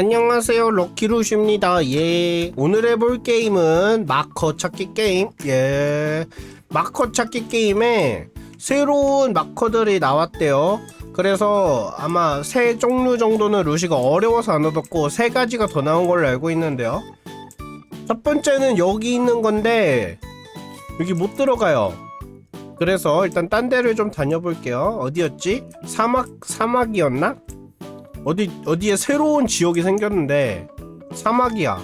안녕하세요. 럭키루시입니다. 예. 오늘 해볼 게임은 마커 찾기 게임. 예. 마커 찾기 게임에 새로운 마커들이 나왔대요. 그래서 아마 세 종류 정도는 루시가 어려워서 안 얻었고 세 가지가 더 나온 걸로 알고 있는데요. 첫 번째는 여기 있는 건데 여기 못 들어가요. 그래서 일단 딴 데를 좀 다녀볼게요. 어디였지? 사막 사막이었나 어디 어디에 새로운 지역이 생겼는데 사막이야.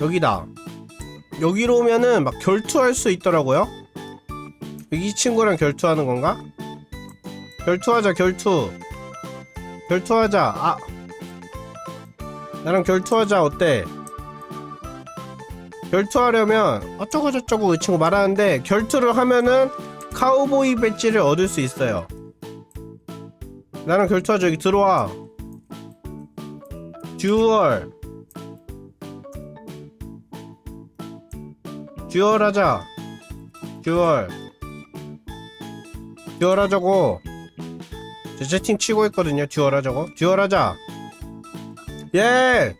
여기다. 여기로 오면은 막 결투할 수 있더라고요. 이 친구랑 결투하는 건가? 결투하자 결투. 결투하자. 아. 나랑 결투하자 어때? 결투하려면 어쩌고 저쩌고 이 친구 말하는데 결투를 하면은 카우보이 배지를 얻을 수 있어요. 나랑 결투하자 여기 들어와. 듀얼. 듀얼 하자. 듀얼. 듀얼 하자고. 저 채팅 치고 있거든요. 듀얼 하자고. 듀얼 하자. 예!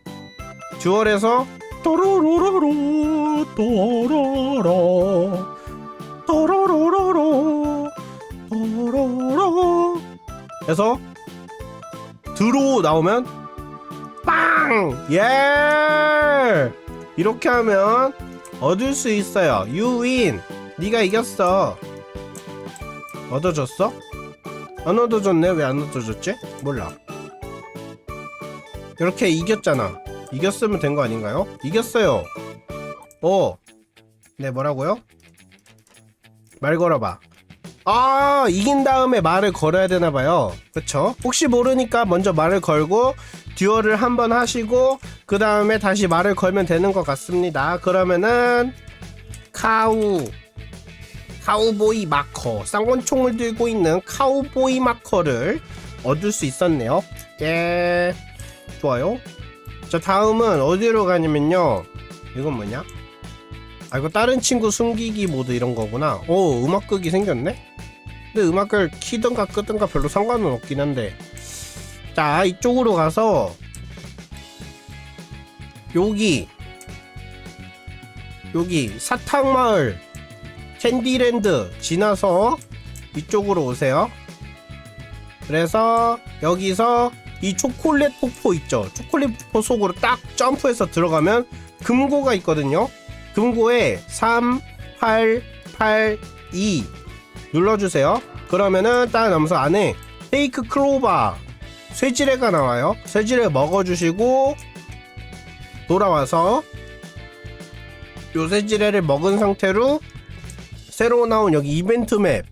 듀얼에서 또로로로로 또로로 또로로로로 또로로. 해서 드로 나오면 빵! 예! 이렇게 하면 얻을 수 있어요. 유윈. 네가 이겼어. 얻어줬어? 안 얻어줬네. 왜 안 얻어줬지? 몰라. 이렇게 이겼잖아. 이겼으면 된 거 아닌가요? 이겼어요. 어. 네, 뭐라고요? 말 걸어봐. 아 이긴 다음에 말을 걸어야 되나 봐요. 그쵸? 혹시 모르니까 먼저 말을 걸고 듀얼을 한번 하시고 그 다음에 다시 말을 걸면 되는 것 같습니다. 그러면은 카우 카우보이 마커 쌍권총을 들고 있는 카우보이 마커를 얻을 수 있었네요. 예 좋아요. 자 다음은 어디로 가냐면요. 이건 뭐냐 아 이거 다른 친구 숨기기 모드 이런 거구나. 오 음악 끄기 생겼네? 근데 음악을 키든가 끄든가 별로 상관은 없긴 한데. 자 이쪽으로 가서 여기 여기 사탕마을 캔디랜드 지나서 이쪽으로 오세요. 그래서 여기서 이 초콜릿 폭포 있죠? 초콜릿 폭포 속으로 딱 점프해서 들어가면 금고가 있거든요 금고에 3 8 8 2 눌러주세요. 그러면은 딱 나면서 안에 페이크 크로바 쇠지레가 나와요. 쇠지레 먹어주시고 돌아와서 요 쇠지레를 먹은 상태로 새로 나온 여기 이벤트 맵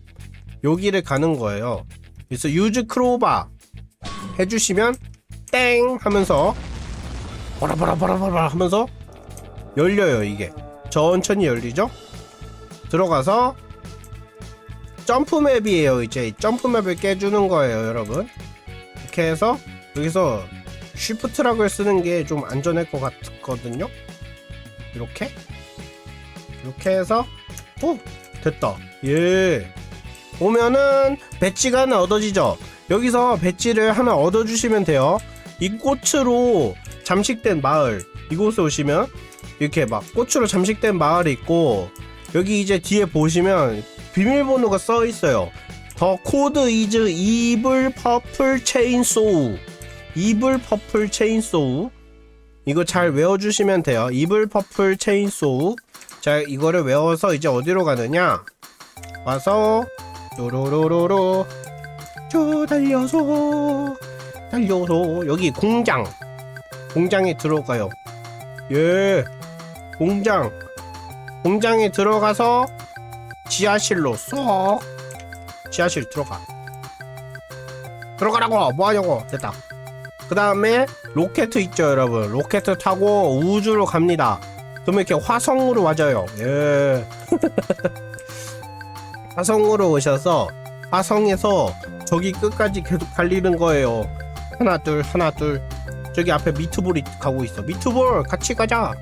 여기를 가는 거예요. 그래서 유즈 크로바 해주시면 땡 하면서 보라보라보라보라 하면서 열려요 이게 천천히 열리죠? 들어가서 점프 맵이에요 이제. 점프 맵을 깨주는 거예요 여러분. 이렇게 해서 여기서 쉬프트락을 쓰는 게 좀 안전할 것 같거든요. 이렇게. 이렇게 해서 오! 됐다. 예. 오면은 배지가 하나 얻어지죠? 여기서 배지를 하나 얻어주시면 돼요. 이 꽃으로 잠식된 마을 이곳에 오시면 이렇게 막 꽃으로 잠식된 마을이 있고 여기 이제 뒤에 보시면 비밀번호가 써 있어요. 더 코드 이즈 이블 퍼플 체인소우. 이블 퍼플 체인소우. 이거 잘 외워주시면 돼요. 이블 퍼플 체인소우. 자, 이거를 외워서 이제 어디로 가느냐? 와서 요로로로로 저 달려서 달려서 여기 공장 공장에 들어가요. 예, 공장. 공장에 들어가서 지하실로 쏙 지하실 들어가. 들어가라고! 뭐하냐고! 됐다. 그 다음에 로켓 있죠 여러분. 로켓 타고 우주로 갑니다. 그러면 이렇게 화성으로 맞아요. 예. 화성으로 오셔서 화성에서 저기 끝까지 계속 달리는 거예요. 하나 둘 하나 둘. 저기 앞에 미트볼이 가고 있어. 미트볼! 같이 가자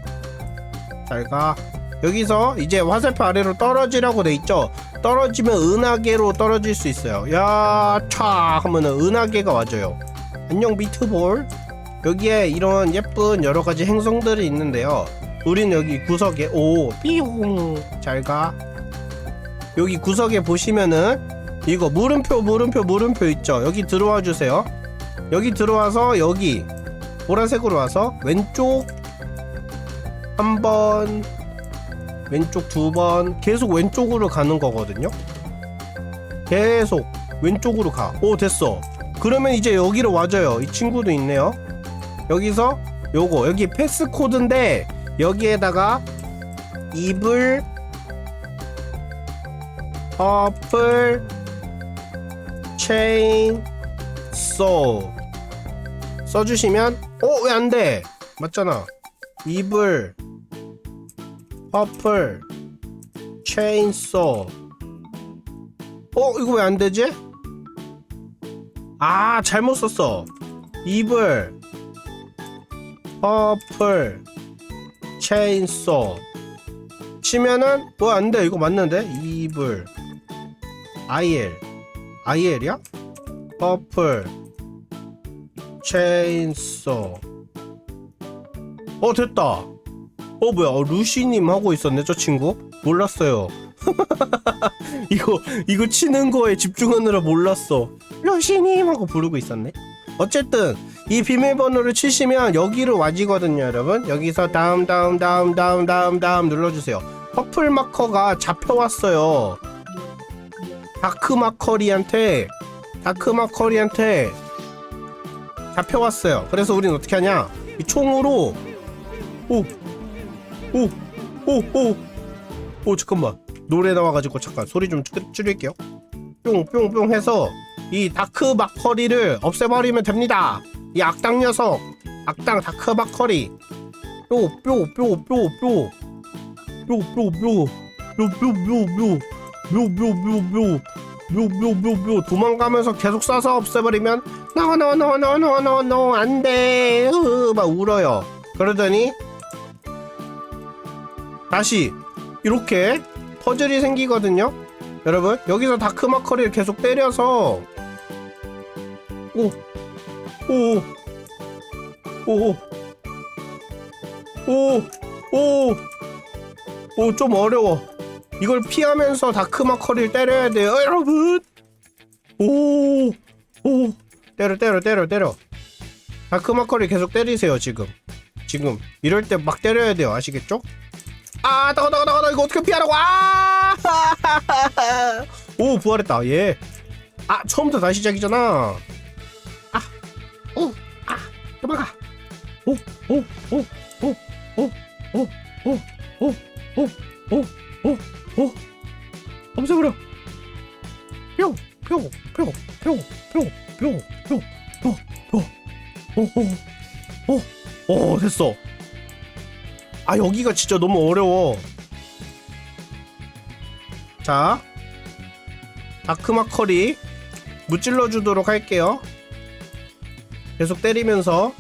잘가. 여기서 이제 화살표 아래로 떨어지라고 돼 있죠. 떨어지면 은하계로 떨어질 수 있어요. 야, 차 하면은 은하계가 와줘요. 안녕 미트볼. 여기에 이런 예쁜 여러 가지 행성들이 있는데요. 우린 여기 구석에 오 삐용! 잘가. 여기 구석에 보시면은 이거 물음표 물음표 물음표 있죠? 여기 들어와 주세요. 여기 들어와서 여기 보라색으로 와서 왼쪽 한 번 왼쪽 두 번 계속 왼쪽으로 가는 거거든요. 계속 왼쪽으로 가 오 됐어. 그러면 이제 여기로 와줘요. 이 친구도 있네요. 여기서 요거 여기 패스 코드인데 여기에다가 입을 어플 체인 소 써주시면 어 왜 안 돼? 맞잖아. 입을 어플 체인소. 어 이거 왜 안되지? 아 잘못 썼어. 입을 어플 체인소. 치면은 뭐 안돼. 이거 맞는데? 입을 IL IL이야? 어플 체인소. 어 됐다 어 뭐야? 어, 루시님 하고 있었네 저 친구? 몰랐어요. 이거 이거 치는 거에 집중하느라 몰랐어. 루시님 하고 부르고 있었네. 어쨌든 이 비밀번호를 치시면 여기로 와지거든요 여러분. 여기서 다음 다음 다음 다음 다음 다음 눌러주세요. 퍼플 마커가 잡혀왔어요. 다크 마커리한테 다크 마커리한테 잡혀왔어요. 그래서 우린 어떻게 하냐? 이 총으로 오 오오오 오 오 잠깐만 노래 나와가지고 잠깐 소리 좀 줄- 줄일게요 뿅뿅뿅 해서 이 다크 마커리를 없애버리면 됩니다 이 악당 녀석 악당 다크 마커리 울어요 그러더니 다시 이렇게 퍼즐이 생기거든요. 여러분 여기서 다크마커리를 계속 때려서 오 오 오 오 오 오 좀 어려워. 이걸 피하면서 다크마커리를 때려야 돼요. 여러분! 오 오 때려 때려 때려 때려. 다크마커리 계속 때리세요 지금. 지금. 이럴 때 막 때려야 돼요. 아시겠죠? 아 나가 나가 나가 나 이거 어떻게 피하라고 아! 오 부활했다 얘. 아 처음부터 다시 시작이잖아. 아, 오, 아, 도망가. 오, 오, 오, 오, 오, 오, 오, 오, 오, 오, 오, 오. 없애버려. 뿅, 뿅, 뿅, 뿅, 뿅, 뿅, 뿅, 뿅, 뿅. 오, 오, 오, 오, 됐어. 아 여기가 진짜 너무 어려워 자 다크마커리 무찔러 주도록 할게요 계속 때리면서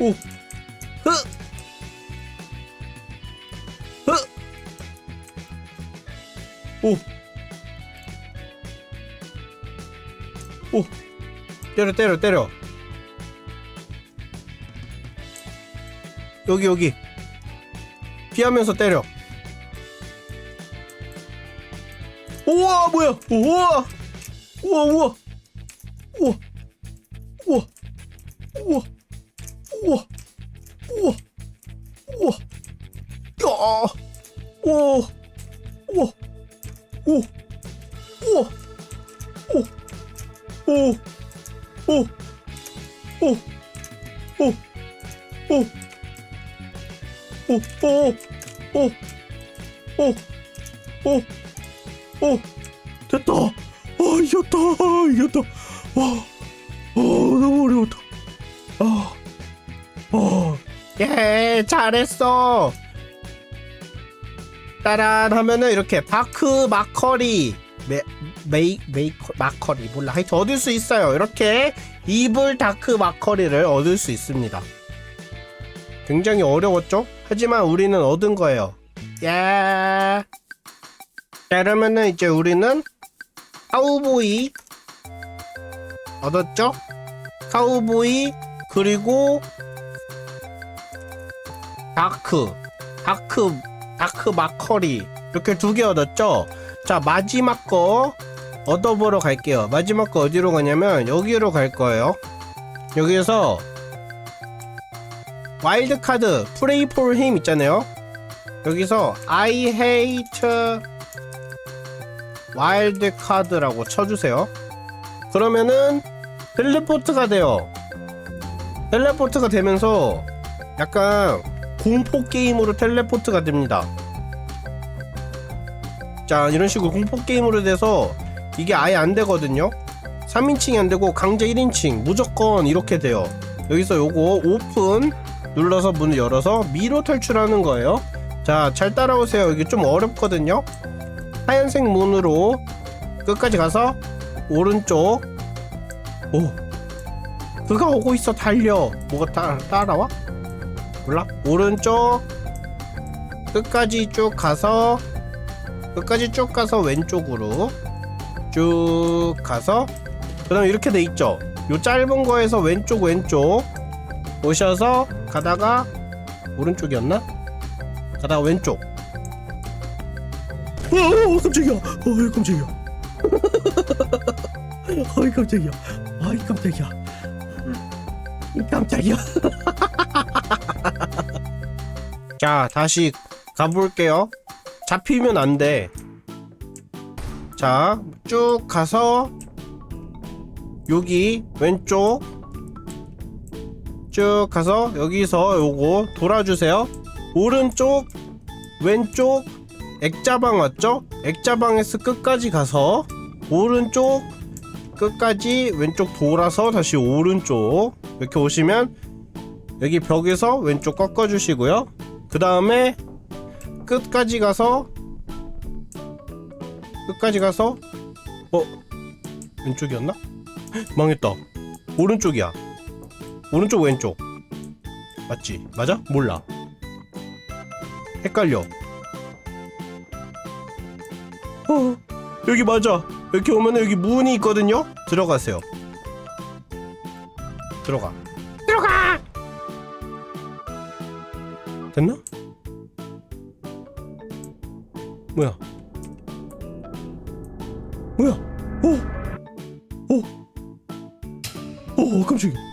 오 흐! 흐! 오! 오! 때려 때려 때려 여기 여기 피하면서 때려 우와 뭐야 우와 우와 우와 우와 우와 우와 우와 우와 우와 야 우와 우와 오 우와 오오오오오오 오, 오, 오, 오, 오, 오, 됐다. 아, 이겼다. 이겼다. 와, 어, 너무 어려웠다. 아, 어, 예, 잘했어. 따란 하면은 이렇게 다크 마커리, 메, 메이, 메이커, 마커리, 몰라. 하여튼 얻을 수 있어요. 이렇게 이불 다크 마커리를 얻을 수 있습니다. 굉장히 어려웠죠? 하지만 우리는 얻은 거예요. 야. 자, 그러면은 이제 우리는 아우보이 얻었죠? 카우보이 그리고 다크 다크 다크 마커리 이렇게 두 개 얻었죠? 자 마지막 거 얻어보러 갈게요 마지막 거 어디로 가냐면 여기로 갈 거예요 여기에서 와일드 카드 프레이 폴 힘 있잖아요. 여기서 I hate 와일드 카드라고 쳐주세요. 그러면은 텔레포트가 돼요. 텔레포트가 되면서 약간 공포 게임으로 텔레포트가 됩니다. 자 이런 식으로 공포 게임으로 돼서 이게 아예 안 되거든요. 3인칭이 안 되고 강제 1인칭 무조건 이렇게 돼요. 여기서 요거 오픈 눌러서 문을 열어서 미로 탈출하는 거예요. 자 잘 따라오세요. 이게 좀 어렵거든요. 하얀색 문으로 끝까지 가서 오른쪽. 오 그가 오고 있어. 달려. 뭐가 따, 따라와? 몰라? 오른쪽. 끝까지 쭉 가서 끝까지 쭉 가서 왼쪽으로 쭉 가서. 그 다음에 이렇게 돼 있죠? 요 짧은 거에서 왼쪽 왼쪽 오셔서 가다가 오른쪽이었나? 가다가 왼쪽. 어 깜짝이야. 어이 깜짝이야. 어이 깜짝이야. 어이 깜짝이야. 이 깜짝이야. 자 다시 가볼게요. 잡히면 안 돼. 자 쭉 가서 여기 왼쪽 쭉 가서 여기서 요거 돌아주세요. 오른쪽 왼쪽 액자방 왔죠? 액자방에서 끝까지 가서 오른쪽 끝까지 왼쪽 돌아서 다시 오른쪽 이렇게 오시면 여기 벽에서 왼쪽 꺾어 주시고요. 그 다음에 끝까지 가서 끝까지 가서 어? 왼쪽이었나? 헉, 망했다. 오른쪽이야 오른쪽 왼쪽. 맞지? 맞아? 몰라. 헷갈려. 어 여기 맞아. 이렇게 오면 여기 문이 있거든요? 들어가세요. 들어가. 들어가! 됐나? 뭐야? 뭐야? 오! 오! 오 깜짝이야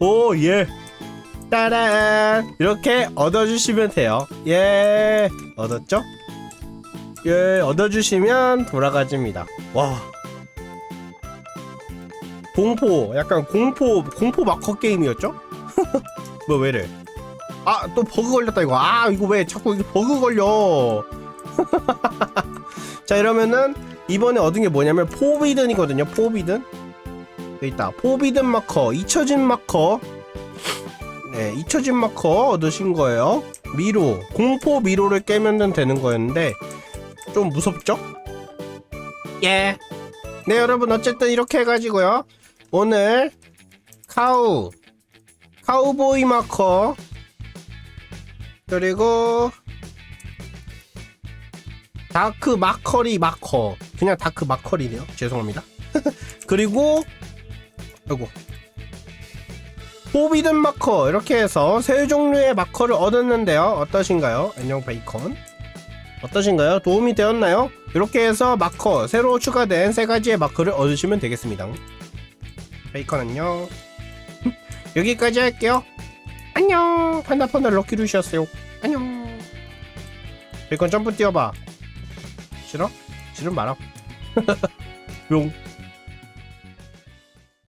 오 예. 따란. 이렇게 얻어주시면 돼요. 예. 얻었죠? 예 얻어주시면 돌아가집니다. 와. 공포. 약간 공포 공포 마커 게임이었죠? 뭐 왜래 아 또 버그 걸렸다 이거. 아 이거 왜 자꾸 이게 버그 걸려? 자 이러면은 이번에 얻은 게 뭐냐면 포비든이거든요 포비든 여기 있다. 포비든 마커 잊혀진 마커. 네 잊혀진 마커 얻으신 거예요. 미로 공포 미로를 깨면 되는 거였는데 좀 무섭죠? 예. 네 여러분 어쨌든 이렇게 해가지고요. 오늘 카우 카우보이 마커. 그리고 다크 마커리 마커. 그냥 다크 마커리네요. 죄송합니다. 그리고 아이고. 포비든 마커 이렇게 해서 세 종류의 마커를 얻었는데요. 어떠신가요? 안녕 베이컨. 어떠신가요? 도움이 되었나요? 이렇게 해서 마커 새로 추가된 세 가지의 마커를 얻으시면 되겠습니다. 베이컨 안녕. 여기까지 할게요. 안녕. 판다판다 럭키루시였어요. 안녕. 베이컨 점프 뛰어봐. 싫어? 싫으면 말아. 용